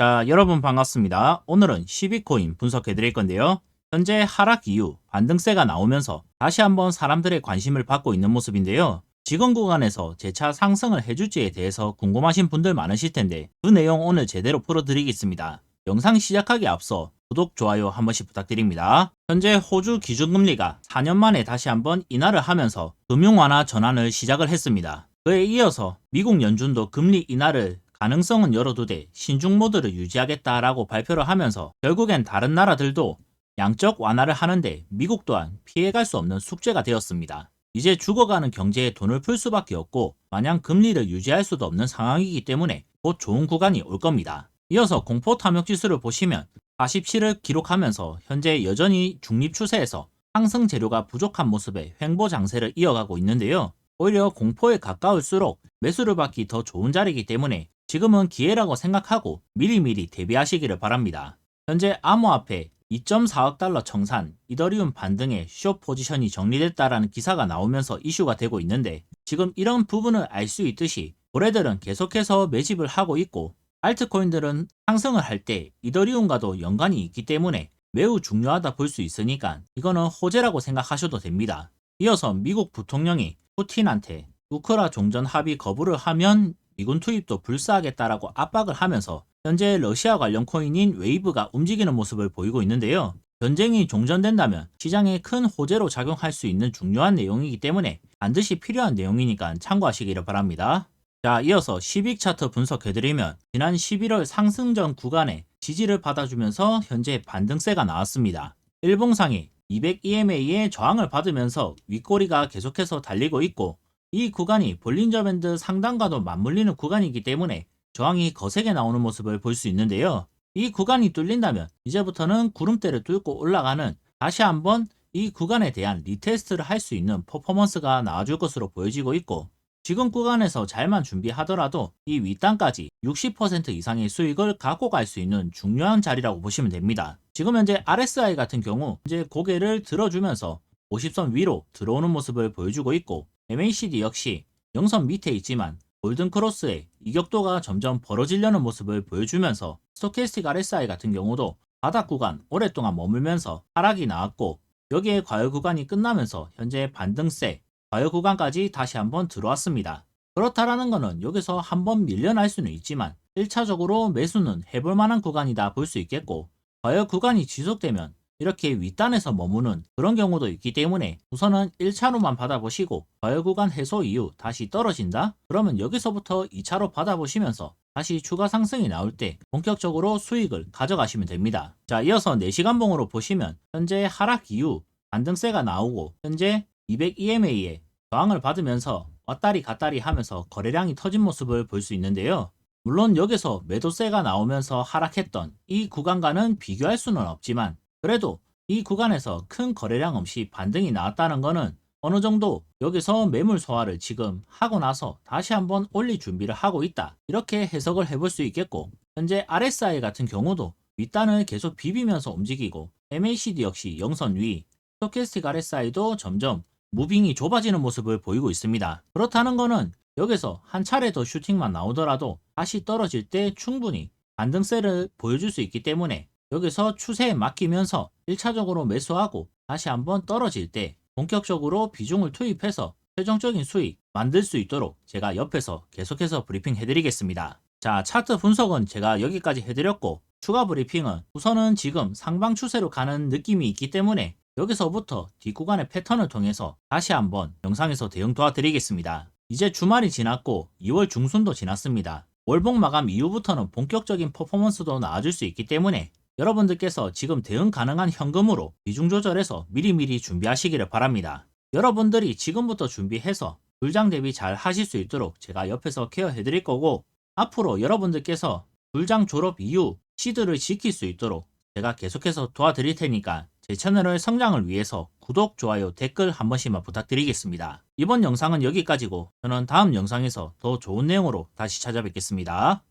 자, 여러분 반갑습니다. 오늘은 12코인 분석해 드릴 건데요. 현재 하락 이후 반등세가 나오면서 다시 한번 사람들의 관심을 받고 있는 모습인데요. 지금 구간에서 재차 상승을 해줄지에 대해서 궁금하신 분들 많으실 텐데 그 내용 오늘 제대로 풀어드리겠습니다. 영상 시작하기 앞서 구독, 좋아요 한 번씩 부탁드립니다. 현재 호주 기준금리가 4년 만에 다시 한번 인하를 하면서 금융 완화 전환을 시작을 했습니다. 그에 이어서 미국 연준도 금리 인하를 가능성은 열어두되 신중 모드를 유지하겠다라고 발표를 하면서 결국엔 다른 나라들도 양적 완화를 하는데 미국 또한 피해갈 수 없는 숙제가 되었습니다. 이제 죽어가는 경제에 돈을 풀 수밖에 없고 마냥 금리를 유지할 수도 없는 상황이기 때문에 곧 좋은 구간이 올 겁니다. 이어서 공포 탐욕 지수를 보시면 47을 기록하면서 현재 여전히 중립 추세에서 상승 재료가 부족한 모습의 횡보 장세를 이어가고 있는데요. 오히려 공포에 가까울수록 매수를 받기 더 좋은 자리이기 때문에 지금은 기회라고 생각하고 미리미리 대비하시기를 바랍니다. 현재 암호화폐 2.4억 달러 청산, 이더리움 반등의 숏 포지션이 정리됐다라는 기사가 나오면서 이슈가 되고 있는데 지금 이런 부분을 알 수 있듯이 고래들은 계속해서 매집을 하고 있고 알트코인들은 상승을 할 때 이더리움과도 연관이 있기 때문에 매우 중요하다 볼 수 있으니까 이거는 호재라고 생각하셔도 됩니다. 이어서 미국 부통령이 푸틴한테 우크라 종전 합의 거부를 하면 미군 투입도 불사하겠다라고 압박을 하면서 현재 러시아 관련 코인인 웨이브가 움직이는 모습을 보이고 있는데요. 전쟁이 종전된다면 시장에 큰 호재로 작용할 수 있는 중요한 내용이기 때문에 반드시 필요한 내용이니까 참고하시기를 바랍니다. 자, 이어서 10익 차트 분석해드리면 지난 11월 상승전 구간에 지지를 받아주면서 현재 반등세가 나왔습니다. 일봉상이 200EMA의 저항을 받으면서 윗꼬리가 계속해서 달리고 있고 이 구간이 볼린저 밴드 상단과도 맞물리는 구간이기 때문에 저항이 거세게 나오는 모습을 볼 수 있는데요. 이 구간이 뚫린다면 이제부터는 구름대를 뚫고 올라가는 다시 한번 이 구간에 대한 리테스트를 할 수 있는 퍼포먼스가 나와줄 것으로 보여지고 있고 지금 구간에서 잘만 준비하더라도 이 윗단까지 60% 이상의 수익을 갖고 갈 수 있는 중요한 자리라고 보시면 됩니다. 지금 현재 RSI 같은 경우 이제 고개를 들어주면서 50선 위로 들어오는 모습을 보여주고 있고 MACD 역시 0선 밑에 있지만 골든크로스의 이격도가 점점 벌어지려는 모습을 보여주면서 스토캐스틱 RSI 같은 경우도 바닥 구간 오랫동안 머물면서 하락이 나왔고 여기에 과열 구간이 끝나면서 현재 반등세 과열 구간까지 다시 한번 들어왔습니다. 그렇다라는 것은 여기서 한번 밀려날 수는 있지만 1차적으로 매수는 해볼 만한 구간이다 볼 수 있겠고 과열 구간이 지속되면 이렇게 윗단에서 머무는 그런 경우도 있기 때문에 우선은 1차로만 받아보시고 과열 구간 해소 이후 다시 떨어진다? 그러면 여기서부터 2차로 받아보시면서 다시 추가 상승이 나올 때 본격적으로 수익을 가져가시면 됩니다. 자, 이어서 4시간 봉으로 보시면 현재 하락 이후 반등세가 나오고 현재 200EMA에 저항을 받으면서 왔다리 갔다리 하면서 거래량이 터진 모습을 볼 수 있는데요. 물론 여기서 매도세가 나오면서 하락했던 이 구간과는 비교할 수는 없지만 그래도 이 구간에서 큰 거래량 없이 반등이 나왔다는 것은 어느 정도 여기서 매물 소화를 지금 하고 나서 다시 한번 올릴 준비를 하고 있다. 이렇게 해석을 해볼 수 있겠고 현재 RSI 같은 경우도 윗단을 계속 비비면서 움직이고 MACD 역시 영선 위, 스토캐스틱 RSI도 점점 무빙이 좁아지는 모습을 보이고 있습니다. 그렇다는 것은 여기서 한 차례 더 슈팅만 나오더라도 다시 떨어질 때 충분히 반등세를 보여줄 수 있기 때문에 여기서 추세에 맡기면서 1차적으로 매수하고 다시 한번 떨어질 때 본격적으로 비중을 투입해서 최종적인 수익 만들 수 있도록 제가 옆에서 계속해서 브리핑 해드리겠습니다. 자, 차트 분석은 제가 여기까지 해드렸고 추가 브리핑은 우선은 지금 상방 추세로 가는 느낌이 있기 때문에 여기서부터 뒷구간의 패턴을 통해서 다시 한번 영상에서 대응 도와드리겠습니다. 이제 주말이 지났고 2월 중순도 지났습니다. 월봉 마감 이후부터는 본격적인 퍼포먼스도 나아질 수 있기 때문에 여러분들께서 지금 대응 가능한 현금으로 비중 조절해서 미리미리 준비하시기를 바랍니다. 여러분들이 지금부터 준비해서 불장 대비 잘 하실 수 있도록 제가 옆에서 케어해 드릴 거고 앞으로 여러분들께서 불장 졸업 이후 시드를 지킬 수 있도록 제가 계속해서 도와드릴 테니까 제 채널의 성장을 위해서 구독, 좋아요, 댓글 한 번씩만 부탁드리겠습니다. 이번 영상은 여기까지고 저는 다음 영상에서 더 좋은 내용으로 다시 찾아뵙겠습니다.